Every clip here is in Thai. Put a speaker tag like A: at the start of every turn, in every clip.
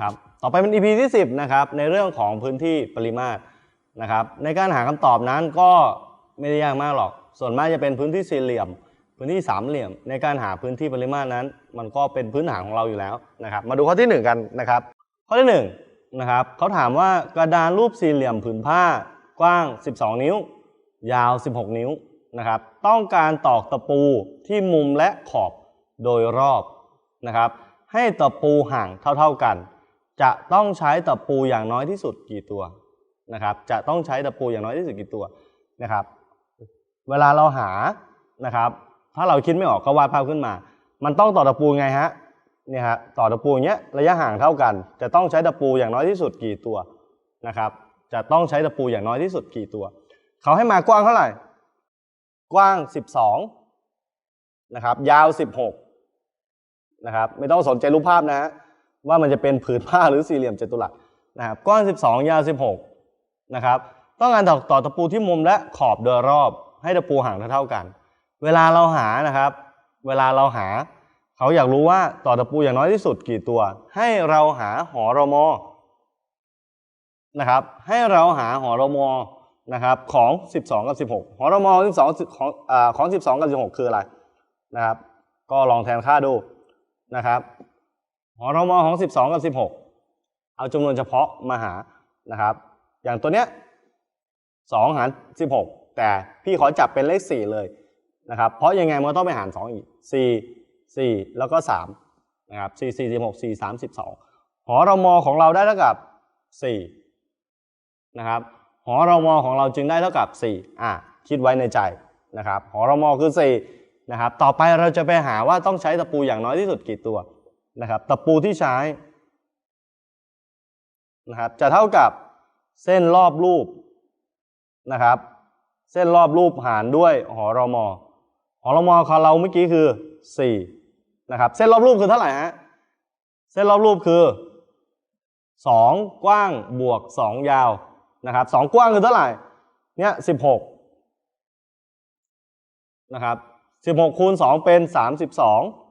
A: ครับต่อไปเป็น EP ที่ 10นะครับในเรื่องของพื้นที่ปริมาตรนะครับในการหาคำตอบนั้นก็ไม่ได้ยากมากหรอก ส่วนมากจะเป็นพื้นที่สี่เหลี่ยม พื้นที่สามเหลี่ยม ในการหาพื้นที่ปริมาตรนั้น มันก็เป็นพื้นฐานของเราอยู่แล้วนะครับมาดูข้อที่หนึ่งกันนะครับข้อที่หนึ่งนะครับเขาถามว่ากระดานรูปสี่เหลี่ยมผืนผ้ากว้าง 12 นิ้ว ยาว 16 นิ้วนะครับต้องการตอกตะปูที่มุมและขอบโดยรอบนะครับให้ตะปูห่างเท่า ๆกัน จะต้องใช้ตะปูอย่างน้อยที่สุดกี่ตัวนะครับ จะต้องใช้ตะปูอย่างน้อยที่สุดกี่ตัวนะครับ เวลาเราหานะครับ ถ้าเราคิดไม่ออกก็วาดภาพขึ้นมา มันต้องต่อตะปูไงฮะเนี่ยฮะต่อตะปูอย่างเงี้ยระยะห่างเท่ากัน จะต้องใช้ตะปูอย่างน้อยที่สุดกี่ตัวนะครับ จะต้องใช้ตะปูอย่างน้อยที่สุดกี่ตัว เขาให้มากว้างเท่าไหร่ กว้าง 12นะครับ ยาว 16นะครับ ไม่ต้องสนใจรูปภาพนะฮะ ว่ามันจะเป็นผืนผ้าหรือสี่เหลี่ยมจัตุรัสนะครับกว้าง12 ยาว 16 นะครับ ต้องการต่อต่อตะปูที่มุมและขอบโดยรอบ ให้ตะปูห่างเท่ากัน เวลาเราหานะครับ เวลาเราหา เขาอยากรู้ว่าต่อตะปูอย่างน้อยที่สุดกี่ตัว ให้เราหาหอรมอนะครับ ให้เราหาหอรมอนะครับของ 12 กับ 16 หอรมอ12ของอาของ 12 กับ 16 คืออะไรนะครับ ก็ลองแทนค่าดูนะครับ หอรมอของ 12 กับ 16 เอาจำนวนเฉพาะมาหานะครับ อย่างตัวเนี้ย2หาร 16 แต่พี่ขอจับเป็นเลข 4 เลยนะครับ เพราะยังไงมันต้องไปหาร 2 อีก 4 4 แล้วก็3นะครับ 4 4 16 4 3 12 หอรมอของเราได้เท่ากับ 4 นะครับ หอรมอของเราจึงได้เท่ากับ 4 อะ คิดไว้ในใจนะครับ หอรมอคือ 4 นะครับ ต่อไปเราจะไปหาว่าต้องใช้ตะปูอย่างน้อยที่สุดกี่ตัว นะครับตะปูที่ใช้นะครับจะเท่ากับเส้นรอบรูปนะครับ เส้นรอบรูปหารด้วยหอรมอหอรมอของเราเมื่อกี้คือ4นะครับเส้นรอบรูปคือเท่าไหร่ฮะเส้นรอบรูปคือ2กว้างบวก 2 ยาวนะครับ2กว้างคือเท่าไหร่เนี่ย16นะครับ16คูณ2เป็น 32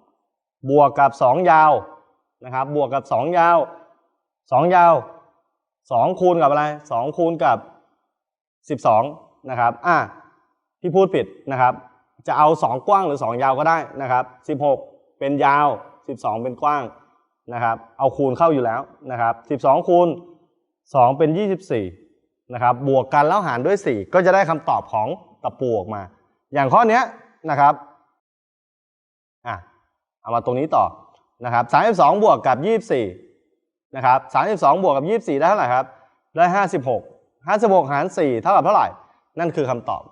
A: บวกกับ 2 ยาวนะครับ บวกกับ 2 ยาว 2 ยาว 2 คูณกับอะไร 2 คูณกับ 12 นะครับ อะที่พูดผิดนะครับ จะเอา 2 กว้างหรือ 2 ยาวก็ได้นะครับ 16 เป็นยาว 12 เป็นกว้างนะครับ เอาคูณเข้าอยู่แล้วนะครับ 12 คูณ 2 เป็น 24 นะครับ บวกกันแล้วหารด้วย 4 ก็จะได้คำตอบของตะปูออกมา อย่างข้อนี้นะครับ เอามาตรงนี้ต่อนะครับ32 บวกกับ 24นะครับ32 บวกกับ 24 ได้เท่าไหร่ครับ ได้ 56 56 หาร 4 เท่ากับเท่าไหร่ นั่นคือคำตอบ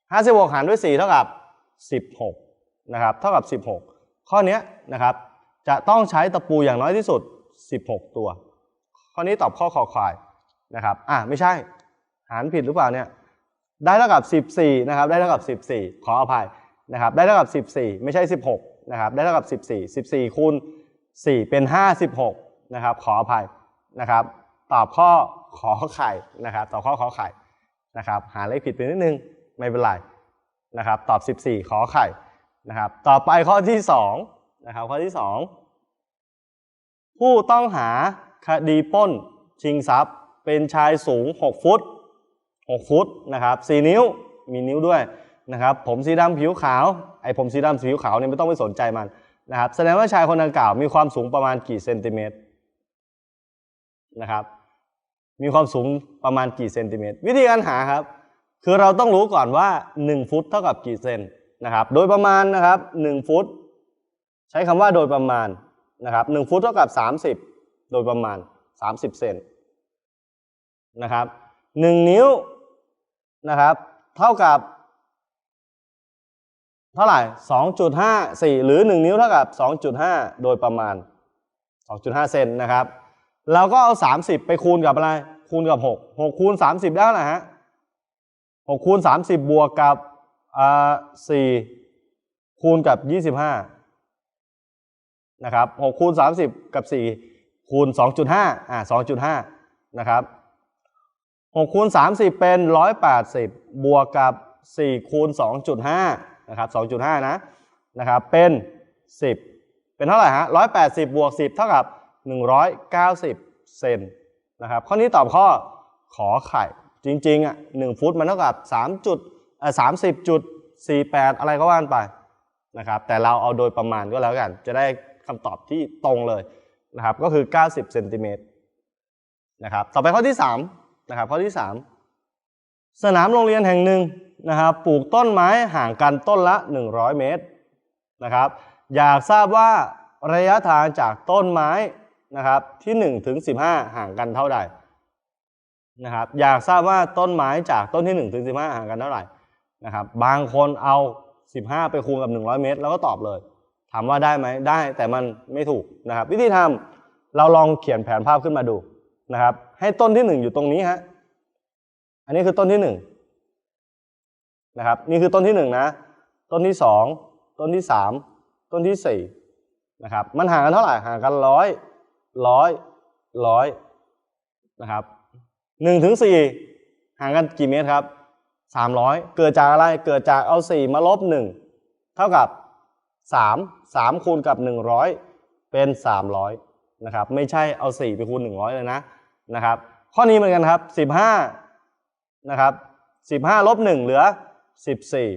A: 56 หารด้วย 4 เท่ากับ 16นะครับเท่ากับ 16 ข้อนี้นะครับจะต้องใช้ตะปูอย่างน้อยที่สุด 16 ตัว ข้อนี้ตอบข้อคอควายนะครับอะไม่ใช่ หารผิดหรือเปล่าเนี่ยได้เท่ากับ 14นะครับได้เท่ากับ 14 ขออภัยนะครับได้เท่ากับ 14 ไม่ใช่ 16 นะครับได้เท่ากับ 14 14คูณ4 เป็น 56นะครับขออภัยนะครับตอบข้อขอไข่นะครับตอบข้อขอไข่นะครับหาเลขผิดไปนิดนึงไม่เป็นไรนะครับตอบ 14 ขอไข่นะครับต่อไปข้อที่2นะครับข้อที่ 2 ผู้ต้องหาคดีป้นชิงทรัพย์ เป็นชายสูง 6 ฟุต 6 ฟุตนะครับ4นิ้วมีนิ้วด้วย นะครับผมสีดำผิวขาวไอ้ผมสีดำผิวขาวเนี่ยไม่ต้องไปสนใจมันนะครับแสดงว่าชายคนดังกล่าวมีความสูงประมาณกี่เซนติเมตรนะครับมีความสูงประมาณกี่เซนติเมตรวิธีการหาครับ คือเราต้องรู้ก่อนว่า 1 ฟุตเท่ากับกี่เซนนะครับโดยประมาณนะครับ1ฟุต ใช้คำว่าโดยประมาณนะครับ1ฟุตเท่ากับ 30 โดยประมาณ 30 เซนนะครับ1นิ้วนะครับเท่ากับ เท่าไหร่ 2.54 หรือ 1 นิ้วเท่ากับ 2.5 โดยประมาณ 2.5 เซนนะครับเราก็เอา 30 ไปคูณกับอะไร คูณกับ 6 6 คูณ 30 ได้เท่าไหร่ฮะ6คูณ 30 บวกกับอ่า4คูณกับ 25 นะครับ 6 คูณ 30 กับ 4 คูณ 2.5 อ่า 2.5 นะครับ 6 คูณ 30 เป็น 180 บวกกับ 4 คูณ 2.5 นะครับ2.5นะนะครับเป็น 10 เป็นเท่าไหร่ฮะ180 บวก 10 เท่ากับ 190 เซนนะครับข้อนี้ตอบข้อขอไข่จริงๆอะ1ฟุตมันเท่ากับ3จุดเอ่อ30จุด48อะไรก็ว่านไปนะครับแต่เราเอาโดยประมาณก็แล้วกัน จะได้คำตอบที่ตรงเลยนะครับก็คือ 90เซนติเมตรนะครับต่อไปข้อที่3นะครับข้อที่ 3 สนามโรงเรียนแห่งหนึ่ง นะครับปลูกต้นไม้ห่างกันต้นละ 100 เมตรนะครับ อยากทราบว่าระยะทางจากต้นไม้นะครับที่1ถึง15 ห่างกันเท่าใดนะครับอยากทราบว่าต้นไม้จากต้นที่1ถึง15 ห่างกันเท่าไหร่นะครับบางคนเอา 15 ไปคูณกับ 100 เมตร แล้วก็ตอบเลย ถามว่าได้ไหมได้แต่มันไม่ถูกนะครับ วิธีทำเราลองเขียนแผนภาพขึ้นมาดูนะครับ ให้ต้นที่ 1 อยู่ตรงนี้ฮะอันนี้คือต้นที่ 1 นะครับ นี่คือต้นที่1นะต้นที่ 2 ต้นที่ 3 ต้นที่4นะครับมันห่างกันเท่าไหร่ห่างกันร้อยร้อยร้อยนะครับหนึ่งถึงสี่ห่างกันกี่เมตรครับสามร้อยเกิดจากอะไรเกิดจากเอาสี่มาลบหนึ่งเท่ากับสามสามคูณกับหนึ่งร้อยเป็นสามร้อยนะครับไม่ใช่เอาสี่ไปคูณหนึ่งร้อยเลยนะนะครับข้อนี้เหมือนกันครับสิบห้านะครับสิบห้าลบหนึ่งเหลือ สิบสี่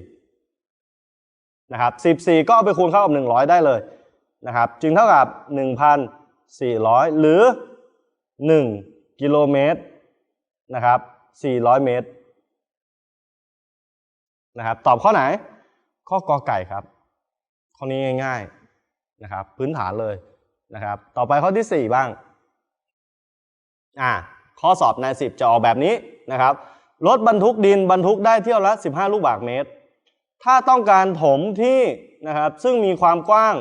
A: นะครับสิบสี่ก็เอาไปคูณเข้ากับหนึ่งร้อยได้เลยนะครับจึงเท่ากับหนึ่งพันสี่ร้อยหรือหนึ่งกิโลเมตรนะครับสี่ร้อยเมตรนะครับตอบข้อไหน ข้อกอไก่ครับ ข้อนี้ง่ายๆนะครับพื้นฐานเลยนะครับ ต่อไปข้อที่ 4 บ้างอ่าข้อสอบใน10จะออกแบบนี้นะครับ รถบรรทุกดินบรรทุกได้เที่ยวละ 15 ลูกบาศก์เมตร ถ้าต้องการถมที่นะครับซึ่งมีความกว้าง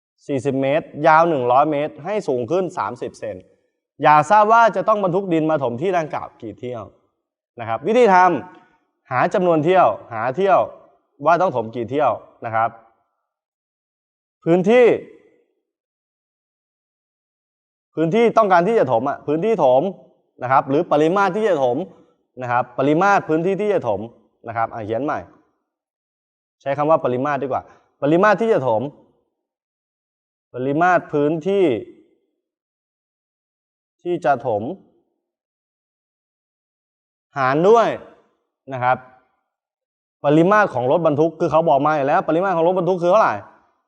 A: 40 เมตร ยาว 100 เมตร ให้สูงขึ้น 30 เซนอยากทราบว่าจะต้องบรรทุกดินมาถมที่ดังกล่าวกี่เที่ยวนะครับ วิธีทำหาจำนวนเที่ยว หาเที่ยวว่าต้องถมกี่เที่ยวนะครับ พื้นที่ พื้นที่ต้องการที่จะถมอะพื้นที่ถมนะครับ หรือปริมาตรที่จะถม นะครับปริมาตรพื้นที่ที่จะถมนะครับอะเขียนใหม่ ใช้คำว่าปริมาตรดีกว่า ปริมาตรที่จะถม ปริมาตรพื้นที่ ที่จะถม หารด้วยนะครับ ปริมาตรของรถบรรทุกคือเขาบอกมาอยู่แล้ว ปริมาตรของรถบรรทุกคือเท่าไหร่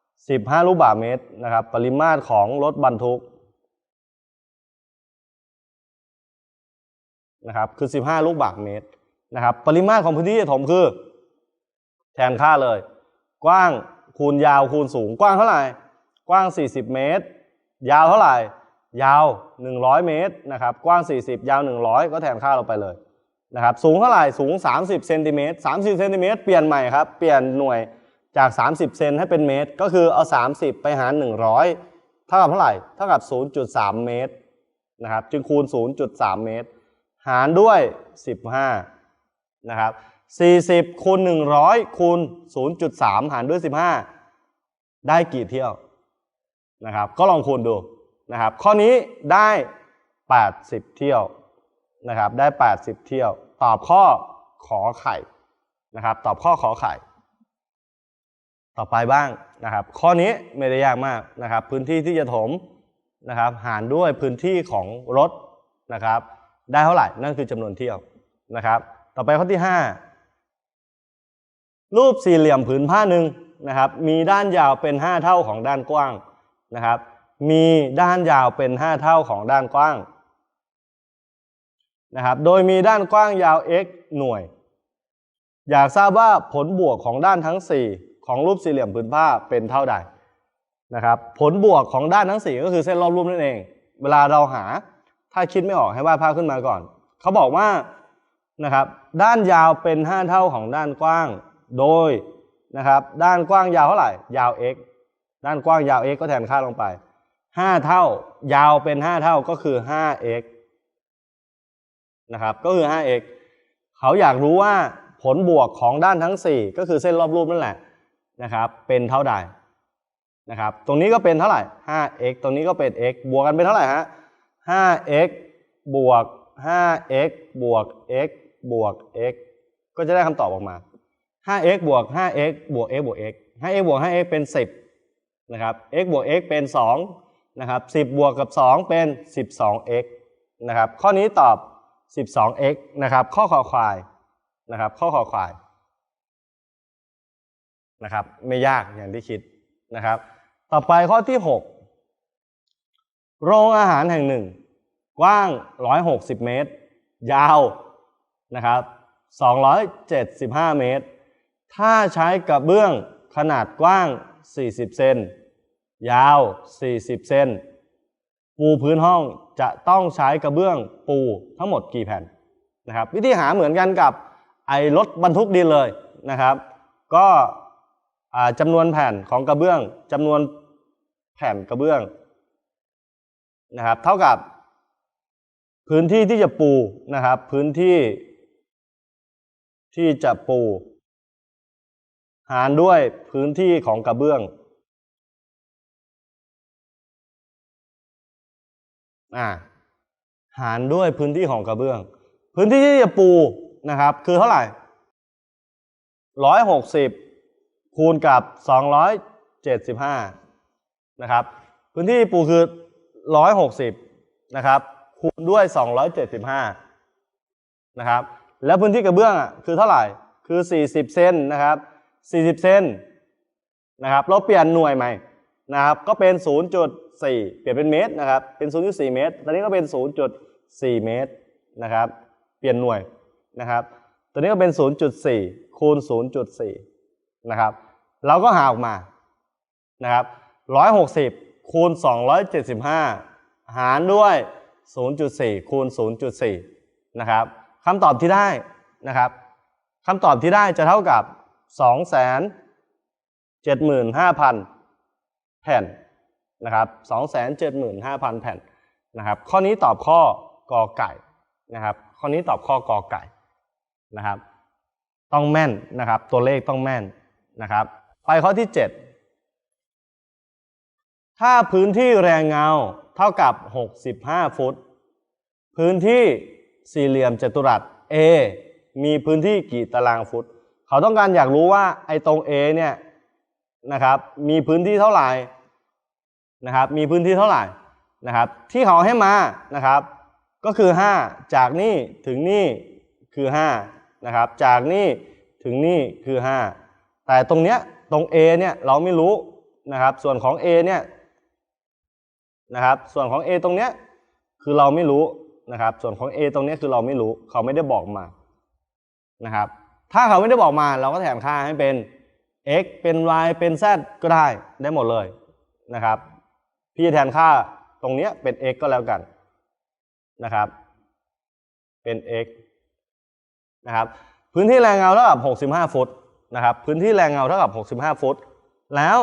A: 15 ลูกบาศก์เมตรนะครับ ปริมาตรของรถบรรทุก นะครับคือ 15 ลูกบาศก์เมตรนะครับปริมาตรของพื้นที่ถมคือ แทนค่าเลย กว้างคูณยาวคูณสูง กว้างเท่าไหร่ กว้าง 40 เมตร ยาวเท่าไหร่ ยาว 100 เมตรนะครับกว้าง 40 ยาว 100 ก็แทนค่าเราไปเลยนะครับสูงเท่าไหร่สูง 30เซนติเมตร30เซนติเมตรเปลี่ยนใหม่ครับเปลี่ยนหน่วยจาก 30 เซนให้เป็นเมตร ก็คือเอา 30 ไปหาร 100 เท่ากับเท่าไหร่ เท่ากับ 0.3 เมตรนะครับจึงคูณ 0.3 เมตร หารด้วย 15 นะครับ 40คูณ100คูณ0.3 หารด้วย 15 ได้กี่เที่ยวนะครับ ก็ลองคูณดูนะครับ ข้อนี้ได้ 80 เที่ยวนะครับ ได้ 80 เที่ยว ตอบข้อขอไข่นะครับ ตอบข้อขอไข่ ต่อไปบ้างนะครับ ข้อนี้ไม่ได้ยากมากนะครับ พื้นที่ที่จะถมนะครับ หารด้วยพื้นที่ของรถนะครับ ได้เท่าไหร่นั่นคือจำนวนเที่ยวนะครับ ต่อไปข้อที่ 5 รูปสี่เหลี่ยมผืนผ้าหนึ่งนะครับ มีด้านยาวเป็น 5 เท่าของด้านกว้างนะครับ มีด้านยาวเป็น 5 เท่าของด้านกว้างนะครับ โดยมีด้านกว้างยาว x หน่วย อยากทราบว่าผลบวกของด้านทั้ง 4 ของรูปสี่เหลี่ยมผืนผ้าเป็นเท่าใดนะครับ ผลบวกของด้านทั้ง 4 ก็คือเส้นรอบรูปนั่นเอง เวลาเราหา ถ้าคิดไม่ออกให้วาดภาพขึ้นมาก่อน เขาบอกว่านะครับด้านยาวเป็น5เท่าของด้านกว้าง โดยนะครับด้านกว้างยาวเท่าไหร่ ยาว x ด้านกว้างยาว x ก็แทนค่าลงไป 5 เท่า ยาวเป็น 5 เท่าก็คือ 5x นะครับก็คือ 5x เขาอยากรู้ว่าผลบวกของด้านทั้ง 4 ก็คือเส้นรอบรูปนั่นแหละนะครับเป็นเท่าใดนะครับตรงนี้ก็เป็นเท่าไหร่ 5x ตรงนี้ก็เป็น x บวกกันเป็นเท่าไหร่ฮะ 5x บวก 5x บวก x บวก x ก็จะได้คำตอบออกมา 5x บวก 5x บวก x บวก x 5x บวก 5x เป็น 10 นะครับ x บวก x เป็น 2 นะครับ 10 บวกกับ 2 เป็น 12x นะครับ ข้อนี้ตอบ 12x นะครับ ข้อขอควาย นะครับ ข้อขอควาย นะครับ ไม่ยากอย่างที่คิดนะครับ ต่อไปข้อที่ 6 โรงอาหารแห่งหนึ่ง กว้าง 160 เมตร ยาวนะครับ 275 เมตร ถ้าใช้กระเบื้องขนาดกว้าง 40 เซน ยาว 40 เซน ปูพื้นห้องจะต้องใช้กระเบื้องปูทั้งหมดกี่แผ่นนะครับวิธีหาเหมือนกันกับไอ้รถบรรทุกดินเลยนะครับ ก็จำนวนแผ่นของกระเบื้องจำนวนแผ่นกระเบื้อง นะครับเท่ากับ พื้นที่ที่จะปูนะครับ พื้นที่ที่จะปู หารด้วยพื้นที่ของกระเบื้องอ่าหารด้วยพื้นที่ของกระเบื้อง พื้นที่ที่จะปูนะครับ คือเท่าไหร่ร้อยหกสิบคูณกับสองร้อยเจ็ดสิบห้านะครับ พื้นที่ปูคือ ร้อยหกสิบนะครับคูณด้วยสองร้อยเจ็ดสิบห้านะครับแล้วพื้นที่กระเบื้องอะคือเท่าไหร่คือสี่สิบเซนนะครับสี่สิบเซนนะครับเราเปลี่ยนหน่วยใหม่นะครับก็เป็น 0.4 เปลี่ยนเป็นเมตรนะครับเป็น0.4เมตรตอนนี้ก็เป็น 0.4 เมตรนะครับเปลี่ยนหน่วยนะครับตัวนี้ก็เป็น 0.4 คูณ 0.4 นะครับ เราก็หาออกมา นะครับ 160 คูณ 275 หารด้วย 0.4 คูณ 0.4 นะครับคำตอบที่ได้นะครับคำตอบที่ได้จะเท่ากับ 2 7 5 0 0 0 แผ่นนะครับ275,000 แผ่นนะครับข้อนี้ตอบข้อกอไก่นะครับข้อนี้ตอบข้อกอไก่นะครับ ต้องแม่นนะครับ ตัวเลขต้องแม่นนะครับ ไปข้อที่ 7 ถ้าพื้นที่แรงเงาเท่ากับ 65 ฟุต พื้นที่สี่เหลี่ยมจัตุรัส A มีพื้นที่กี่ตารางฟุต เขาต้องการอยากรู้ว่าไอ้ตรง A เนี่ยนะครับมีพื้นที่เท่าไหร่นะครับมีพื้นที่เท่าไหร่นะครับที่เขาให้มานะครับก็คือ 5 จากนี่ถึงนี่คือ5นะครับจากนี่ถึงนี่คือ 5 แต่ตรงเนี้ยตรง A เนี่ยเราไม่รู้นะครับส่วนของ A เนี่ย นะครับ ส่วนของ A ตรงเนี้ยคือเราไม่รู้นะครับ ส่วนของ A ตรงเนี้ยคือเราไม่รู้ เขาไม่ได้บอกมานะครับ ถ้าเขาไม่ได้บอกมาเราก็แทนค่าให้เป็น x เป็น y เป็น z ก็ได้ได้หมดเลยนะครับ พี่จะแทนค่าตรงเนี้ยเป็น x ก็แล้วกันนะครับ เป็น x นะครับพื้นที่แรงเงาเท่ากับ 65 ฟุตนะครับ พื้นที่แรงเงาเท่ากับ 65 ฟุต แล้ว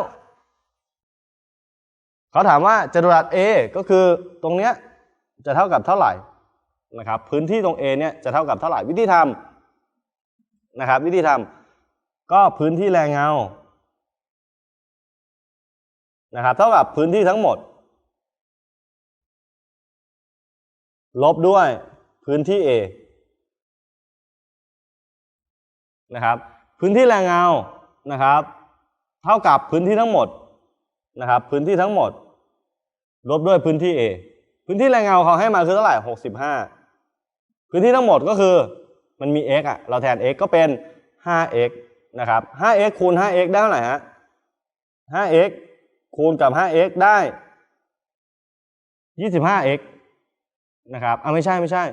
A: เขาถามว่าจัตุรัส A ก็คือตรงเนี้ยจะเท่ากับเท่าไหร่นะครับ พื้นที่ตรง A เนี่ยจะเท่ากับเท่าไหร่วิธีทำนะครับ วิธีทำก็พื้นที่แรงเงานะครับเท่ากับพื้นที่ทั้งหมด ลบด้วยพื้นที่ A นะครับ พื้นที่แรงเงานะครับ เท่ากับพื้นที่ทั้งหมดนะครับ พื้นที่ทั้งหมด ลบด้วยพื้นที่ A พื้นที่แรงเงาเขาให้มาคือเท่าไหร่ 65 พื้นที่ทั้งหมดก็คือมันมี x อะ เราแทน x ก็เป็น 5x นะครับ 5x คูณ 5x ได้เท่าไหร่ฮะ 5x คูณกับ 5x ได้ 25x นะครับอะไม่ใช่ไม่ใช่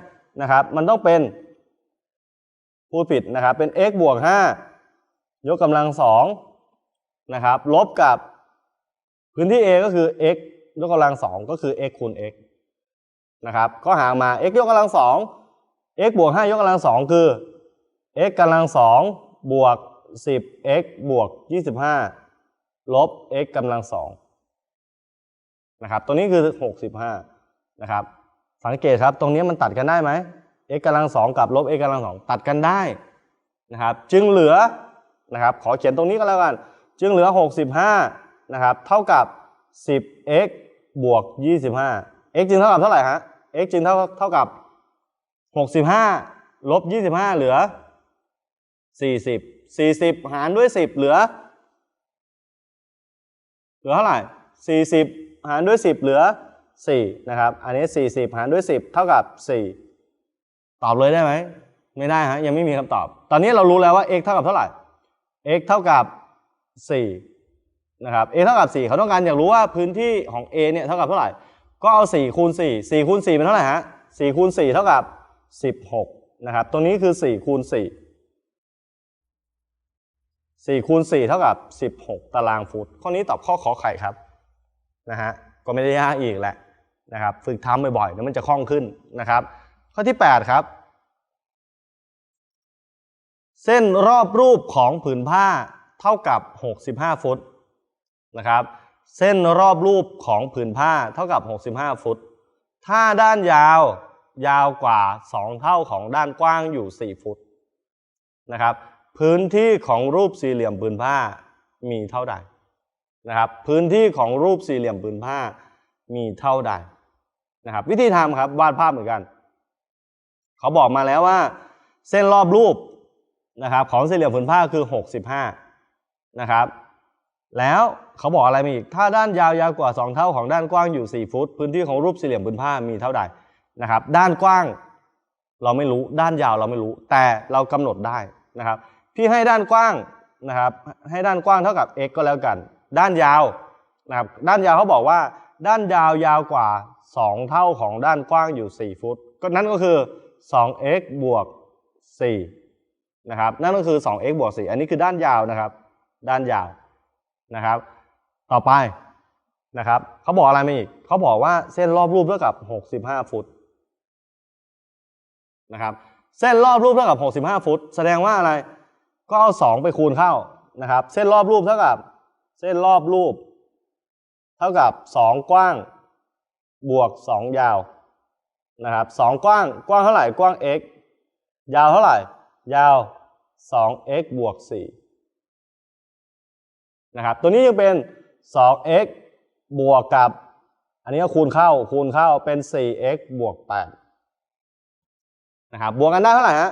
A: นะครับ มันต้องเป็นพูดผิดนะครับ เป็น x บวก 5 ยกกำลัง2นะครับ ลบกับพื้นที่ a ก็คือ x ยกกำลัง2ก็คือ x คูณ x นะครับก็หามา x ยกกำลัง2 x บวก5ยกกำลัง2คือ x กำลัง2บวก 10 x บวก 25 ลบ x กำลัง2นะครับตัวนี้คือ 65นะครับสังเกตครับตรงนี้มันตัดกันได้ไหม x กำลัง2กับลบ x กำลัง2ตัดกันได้นะครับจึงเหลือนะครับขอเขียนตรงนี้ก็แล้วกัน จึงเหลือ 65นะครับเท่ากับ 10x บวก 25 x จึงเท่ากับเท่าไหร่ฮะ x จึงเท่าเท่ากับ 65 ลบ 25 เหลือ 40 40 หารด้วย 10 เหลือ เหลือเท่าไหร่ 40 หารด้วย 10 เหลือ 4 นะครับ อันนี้ 40 หารด้วย 10 เท่ากับ 4 ตอบเลยได้ไหม ไม่ได้ฮะ ยังไม่มีคำตอบ ตอนนี้เรารู้แล้วว่า x เท่ากับเท่าไหร่ x เท่ากับ 4 นะครับ a เท่ากับ 4 เขาต้องการอยากรู้ว่าพื้นที่ของ a เนี่ยเท่ากับเท่าไหร่ ก็เอา 4 คูณ 4 4 คูณ 4 เป็นเท่าไหร่ฮะ 4 คูณ 4 เท่ากับ 16 นะครับ ตรงนี้คือ 4 คูณ 4 4 คูณ 4 เท่ากับ 16 ตารางฟุต ข้อนี้ตอบข้อขอไข่ครับ นะฮะ ก็ไม่ได้ยากอีกแหละนะครับ ฝึกทำบ่อยๆเดี๋ยวมันจะคล่องขึ้นนะครับ ข้อที่ 8 ครับ เส้นรอบรูปของผืนผ้าเท่ากับ 65 ฟุต นะครับเส้นรอบรูปของผืนผ้าเท่ากับ 65 ฟุต ถ้าด้านยาวยาวกว่า 2 เท่าของด้านกว้างอยู่ 4 ฟุตนะครับพื้นที่ของรูปสี่เหลี่ยมผืนผ้ามีเท่าใดนะครับพื้นที่ของรูปสี่เหลี่ยมผืนผ้ามีเท่าใดนะครับวิธีทำครับวาดภาพเหมือนกัน เขาบอกมาแล้วว่า เส้นรอบรูปนะครับของสี่เหลี่ยมผืนผ้าคือ 65นะครับ แล้วเขาบอกอะไรมาอีก ถ้าด้านยาวยาวกว่า 2 เท่าของด้านกว้างอยู่ 4 ฟุต พื้นที่ของรูปสี่เหลี่ยมผืนผ้ามีเท่าใดนะครับ ด้านกว้างเราไม่รู้ด้านยาวเราไม่รู้ แต่เรากำหนดได้นะครับ พี่ให้ด้านกว้างนะครับให้ด้านกว้างเท่ากับ x ก็แล้วกัน ด้านยาวนะครับด้านยาวเขาบอกว่า ด้านยาวยาวกว่า 2 เท่าของด้านกว้างอยู่ 4 ฟุต ก็นั่นก็คือ 2x บวก4นะครับนั่นก็คือ 2x บวก4อันนี้คือด้านยาวนะครับ ด้านยาว นะครับ ต่อไปนะครับเขาบอกอะไรมาอีกเขาบอกว่าเส้นรอบรูปเท่ากับ 65 ฟุตนะครับ เส้นรอบรูปเท่ากับ 65 ฟุต แสดงว่าอะไรก็เอา 2 ไปคูณเข้านะครับ เส้นรอบรูปเท่ากับ เส้นรอบรูป เท่ากับ 2 กว้างบวก 2 ยาวนะครับ2กว้างกว้างเท่าไหร่กว้าง x ยาวเท่าไหร่ ยาว 2x บวก 4 นะครับ ตัวนี้ยังเป็น 2x บวกกับ อันนี้ก็คูณเข้าคูณเข้าเป็น 4x บวก8นะครับบวกกันได้เท่าไหร่ฮะ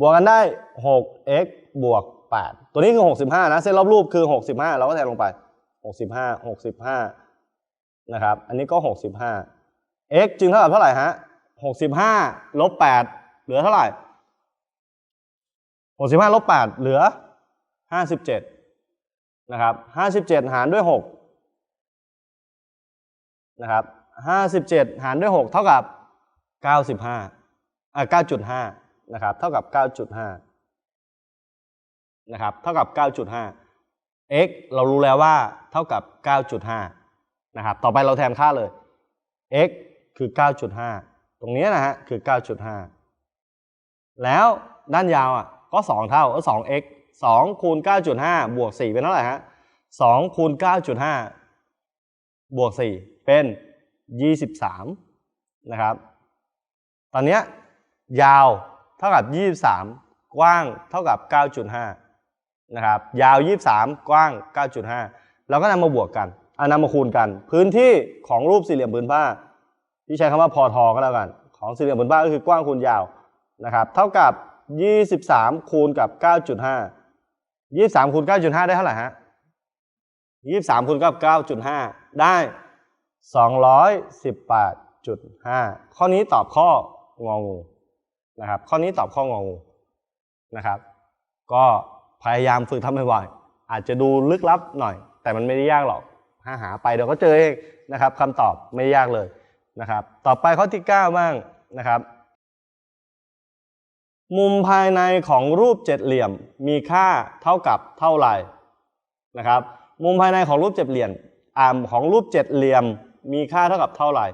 A: บวกกันได้ 6x บวก 8 ตัวนี้คือ 65 นะ เส้นรอบรูปคือ 65 เราก็แทนลงไป 65 65 นะครับ อันนี้ก็ 65 x จึงเท่ากับเท่าไหร่ฮะ 65 ลบ 8 เหลือเท่าไหร่ 65 ลบ 8 เหลือ 57 นะครับ57หารด้วย6นะครับ57หารด้วย6เท่ากับ95อ่า9.5นะครับ เท่ากับ9.5นะครับ เท่ากับ9.5 x เรารู้แล้วว่าเท่ากับ 9.5 นะครับ ต่อไปเราแทนค่าเลย x คือ 9.5 ตรงนี้นะฮะ คือ 9.5 แล้วด้านยาวอะ ก็ 2 เท่าก็ 2x 2คูณ9.5 บวก 4 เป็นเท่าไหร่ฮะ2คูณ9.5 บวก 4 เป็น 23 นะครับ ตอนนี้ยาวเท่ากับ 23 กว้างเท่ากับ 9.5 นะครับ ยาว 23 กว้าง 9.5 เราก็นำมาบวกกันอานำมาคูณกัน พื้นที่ของรูปสี่เหลี่ยมผืนผ้า ที่ใช้คำว่าพอทอก็แล้วกัน ของสี่เหลี่ยมผืนผ้าก็คือกว้างคูณยาวนะครับ เท่ากับ 23 คูณกับ 9.5 23คูณ9.5ได้เท่าไหร่ฮะ23คูณกับ9.5ได้218.5ข้อนี้ตอบข้ององูนะครับ ข้อนี้ตอบข้ององูนะครับ ก็พยายามฝึกทำบ่อยๆอาจจะดูลึกลับหน่อย แต่มันไม่ได้ยากหรอกถ้าหาไปเดี๋ยวก็เจอเองนะครับคำตอบไม่ยากเลยนะครับ ต่อไปข้อที่ 9 บ้างนะครับ มุมภายในของรูปเจ็ดเหลี่ยมมีค่าเท่ากับเท่าไหร่นะครับ มุมภายในของรูปเจ็ดเหลี่ยมอ่าของรูปเจ็ดเหลี่ยมมีค่าเท่ากับเท่าไหร่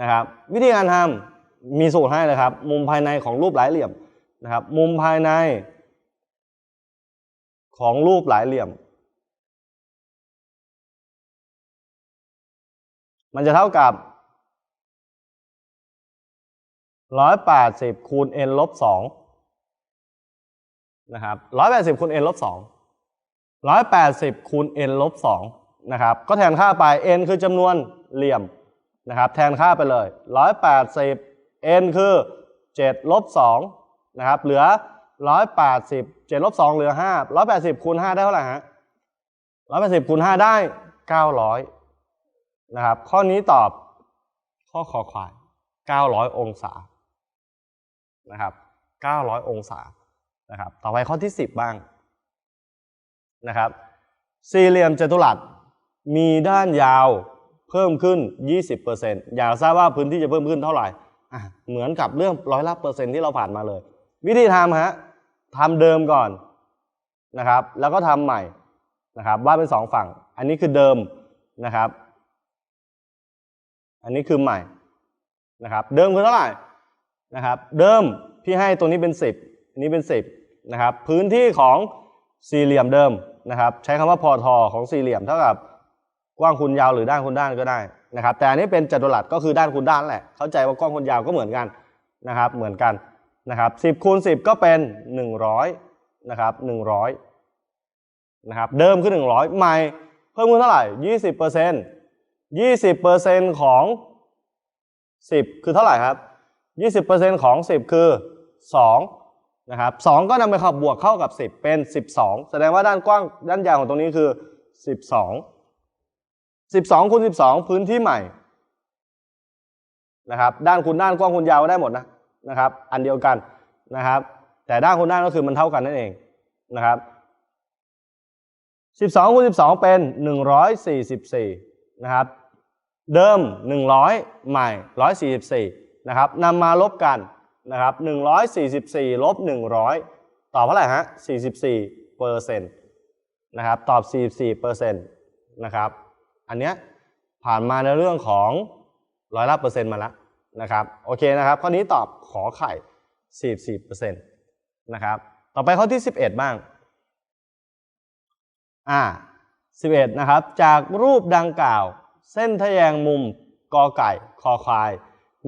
A: นะครับ วิธีการทำมีสูตรให้เลยครับ มุมภายในของรูปหลายเหลี่ยมนะครับ มุมภายใน ของรูปหลายเหลี่ยม มันจะเท่ากับ ร้อยแปดสิบคูณ n ลบสองนะครับร้อยแปดสิบคูณ n ลบสองร้อยแปดสิบคูณ n ลบสองนะครับ ก็แทนค่าไป n คือจำนวนเหลี่ยมนะครับ แทนค่าไปเลยร้อยแปดสิบ n คือเจ็ดลบสองนะครับ เหลือร้อยแปดสิบเจ็ดลบสองเหลือห้าร้อยแปดสิบคูณห้าได้เท่าไหร่ฮะร้อยแปดสิบคูณห้าได้เก้าร้อยนะครับ ข้อนี้ตอบข้อคอควายเก้าร้อยองศา นะครับ 900 องศานะครับ ต่อไปข้อที่ 10 บ้างนะครับ สี่เหลี่ยมจัตุรัสมีด้านยาวเพิ่มขึ้น 20%อยากทราบว่าพื้นที่จะเพิ่มขึ้นเท่าไหร่อะเหมือนกับเรื่องร้อยละเปอร์เซ็นต์ที่เราผ่านมาเลย วิธีทำฮะทำเดิมก่อนนะครับ แล้วก็ทำใหม่นะครับวาดเป็นสองฝั่ง อันนี้คือเดิมนะครับ อันนี้คือใหม่นะครับ เดิมคือเท่าไหร่ นะครับ เดิมพี่ให้ตัวนี้เป็น 10อันนี้เป็น 10นะครับ พื้นที่ของสี่เหลี่ยมเดิมนะครับ ใช้คำว่าพอทอของสี่เหลี่ยมเท่ากับกว้างคูณยาวหรือด้านคูณด้านก็ได้นะครับ แต่อันนี้เป็นจัตุรัสก็คือด้านคูณด้านแหละ เข้าใจว่ากว้างคูณยาวก็เหมือนกันนะครับ เหมือนกันนะครับ10คูณ10ก็เป็น100นะครับ100นะครับ เดิมคือ100ใหม่เพิ่มขึ้นเท่าไหร่20% 20%ของ10คือเท่าไหร่ครับ 20%ของ 10 คือ 2 นะครับ2ก็นำไปขับบวกเข้ากับ 10 เป็น 12 แสดงว่าด้านกว้างด้านยาวของตรงนี้คือ 12 12คูณ12 พื้นที่ใหม่นะครับด้านคูณด้านกว้างคูณยาวก็ได้หมดนะนะครับ อันเดียวกันนะครับ แต่ด้านคูณด้านก็คือมันเท่ากันนั่นเองนะครับ12คูณ12 เป็น 144 นะครับ เดิม 100 ใหม่ 144 นะครับนำมาลบกันนะครับ144ลบ100 ตอบเท่าไหร่ฮะ44เปอร์เซ็นต์นะครับตอบ 44เปอร์เซ็นต์นะครับอันเนี้ยผ่านมาในเรื่องของร้อยละเปอร์เซ็นต์มาแล้วนะครับโอเคนะครับข้อนี้ตอบขอไข่ 44เปอร์เซ็นต์นะครับต่อไปข้อที่ 11 บ้างอ่า11นะครับจากรูปดังกล่าว เส้นทะแยงมุมกอไก่คอควาย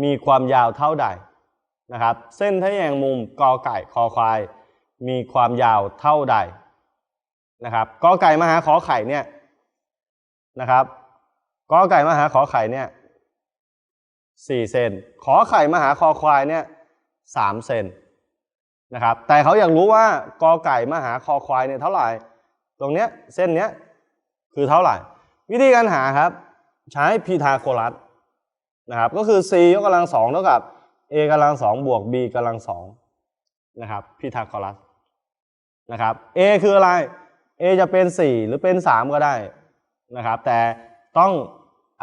A: มีความยาวเท่าใดนะครับ เส้นทะแยงมุมกอไก่คอควาย มีความยาวเท่าใดนะครับกอไก่มาหาขอไข่เนี่ยนะครับกอไก่มาหาขอไข่เนี่ยสี่เซนขอไข่มาหาคอควายเนี่ยสามเซนนะครับแต่เขาอยากรู้ว่ากอไก่มาหาคอควายเนี่ยเท่าไหร่ ตรงเนี้ยเส้นเนี้ยคือเท่าไหร่ วิธีการหาครับ ใช้พีทาโกรัส นะครับ ก็คือ c ยกกำลังสองเท่ากับ a กำลังสองบวก b กำลังสองนะครับพีทาโกรัสนะครับ a คืออะไร a จะเป็น 4 หรือเป็น 3 ก็ได้นะครับ แต่ต้อง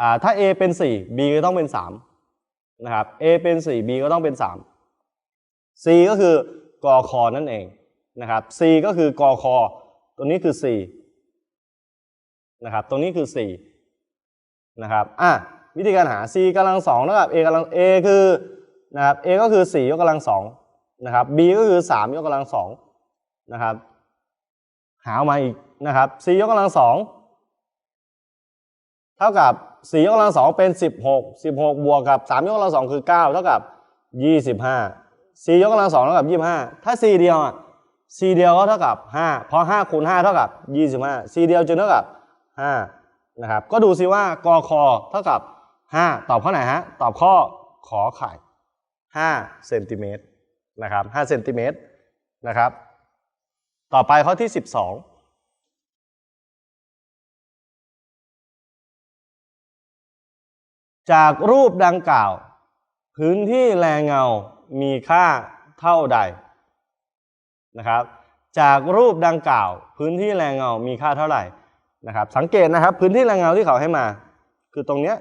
A: อถ้า a เป็น 4 b ก็ต้องเป็น3นะครับ a เป็น 4 b ก็ต้องเป็น 3 c ก็คือกอคอนั่นเองนะครับ c ก็คือกอคอตัวนี้คือ c นะครับ ตรงนี้คือ 4 นะครับ อะ วิธีการหา c กำลัง2เท่ากับ a กำลัง a คือนะครับ a ก็คือ4ยกกำลัง2นะครับ b ก็คือ3ยกกำลัง2นะครับ หาออกมาอีกนะครับ c ยกกำลัง2เท่ากับ4ยกกำลัง2เป็น 16 16 บวกกับ3ยกกำลัง2คือ 9 เท่ากับ 25 c ยกกำลัง2เท่ากับ 25 ถ้า c เดียวอะ c เดียวก็เท่ากับ 5 เพราะ 5 คูณ 5 เท่ากับ 25 c เดียวจึงเท่ากับ 5 นะครับ ก็ดูซิว่ากคเท่ากับ 5 ตอบข้อไหนฮะ ตอบข้อขอไข่5เซนติเมตรนะครับ5เซนติเมตรนะครับ ต่อไปข้อที่ 12จากรูปดังกล่าว พื้นที่แรงเงา มีค่าเท่าใดนะครับ จากรูปดังกล่าว พื้นที่แรงเงา มีค่าเท่าไหร่นะครับ สังเกตนะครับ พื้นที่แรงเงาที่เขาให้มา คือตรงเนี้ย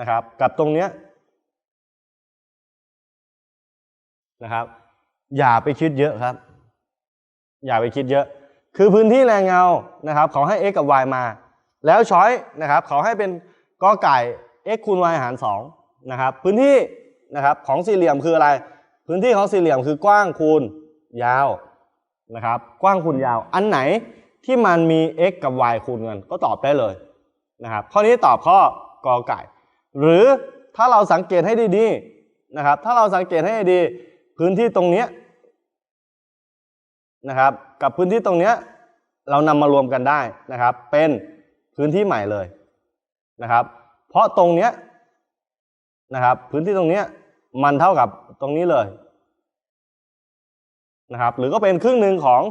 A: นะครับ กับตรงเนี้ยนะครับ อย่าไปคิดเยอะครับ อย่าไปคิดเยอะ คือพื้นที่แรงเงานะครับเขาให้ x กับ y มา แล้วช้อยนะครับเขาให้เป็นกอไก่ x คูณ y หาร2นะครับพื้นที่นะครับของสี่เหลี่ยมคืออะไร พื้นที่ของสี่เหลี่ยมคือกว้างคูณยาวนะครับ กว้างคูณยาว อันไหนที่มันมี x กับ y คูณกันก็ตอบได้เลยนะครับ ข้อนี้ตอบข้อกอไก่ หรือถ้าเราสังเกตให้ดีๆนะครับ ถ้าเราสังเกตให้ดีพื้นที่ตรงนี้นะครับ กับพื้นที่ตรงนี้เรานำมารวมกันได้นะครับ เป็นพื้นที่ใหม่เลยนะครับ เพราะตรงนี้นะครับ พื้นที่ตรงนี้มันเท่ากับตรงนี้เลยนะครับหรือก็เป็นครึ่งหนึ่งของ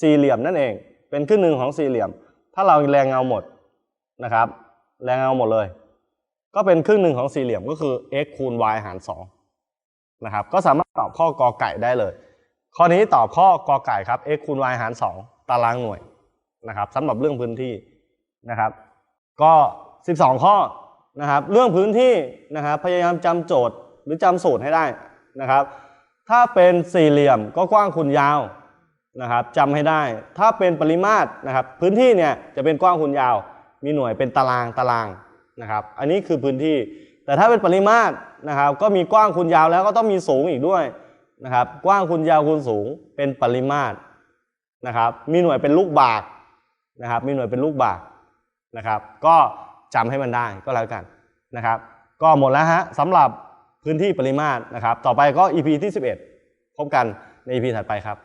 A: สี่เหลี่ยมนั่นเอง เป็นครึ่งหนึ่งของสี่เหลี่ยม ถ้าเราแรงเงาหมดนะครับ แรงเงาหมดเลย ก็เป็นครึ่งหนึ่งของสี่เหลี่ยมก็คือ x คูณ y หาร2นะครับ ก็สามารถตอบข้อกอไก่ได้เลย ข้อนี้ตอบข้อกอไก่ครับ x คูณ y หาร 2 ตารางหน่วยนะครับสำหรับเรื่องพื้นที่นะครับ ก็ 12 ข้อนะครับ เรื่องพื้นที่นะครับพยายามจำโจทย์หรือจำสูตรให้ได้นะครับ ถ้าเป็นสี่เหลี่ยมก็กว้างคูณยาวนะครับจำให้ได้ ถ้าเป็นปริมาตรนะครับ พื้นที่เนี่ยจะเป็นกว้างคูณยาว มีหน่วยเป็นตารางตาราง นะครับ อันนี้คือพื้นที่ แต่ถ้าเป็นปริมาตรนะครับ ก็มีกว้างคูณยาวแล้วก็ต้องมีสูงอีกด้วยนะครับ กว้างคูณยาวคูณสูงเป็นปริมาตรนะครับ มีหน่วยเป็นลูกบาศก์นะครับ มีหน่วยเป็นลูกบาศก์นะครับ ก็จำให้มันได้ก็แล้วกันนะครับ ก็หมดแล้วฮะสำหรับพื้นที่ปริมาตรนะครับ ต่อไปก็ EP ที่ 11 พบกันใน EP ถัดไปครับ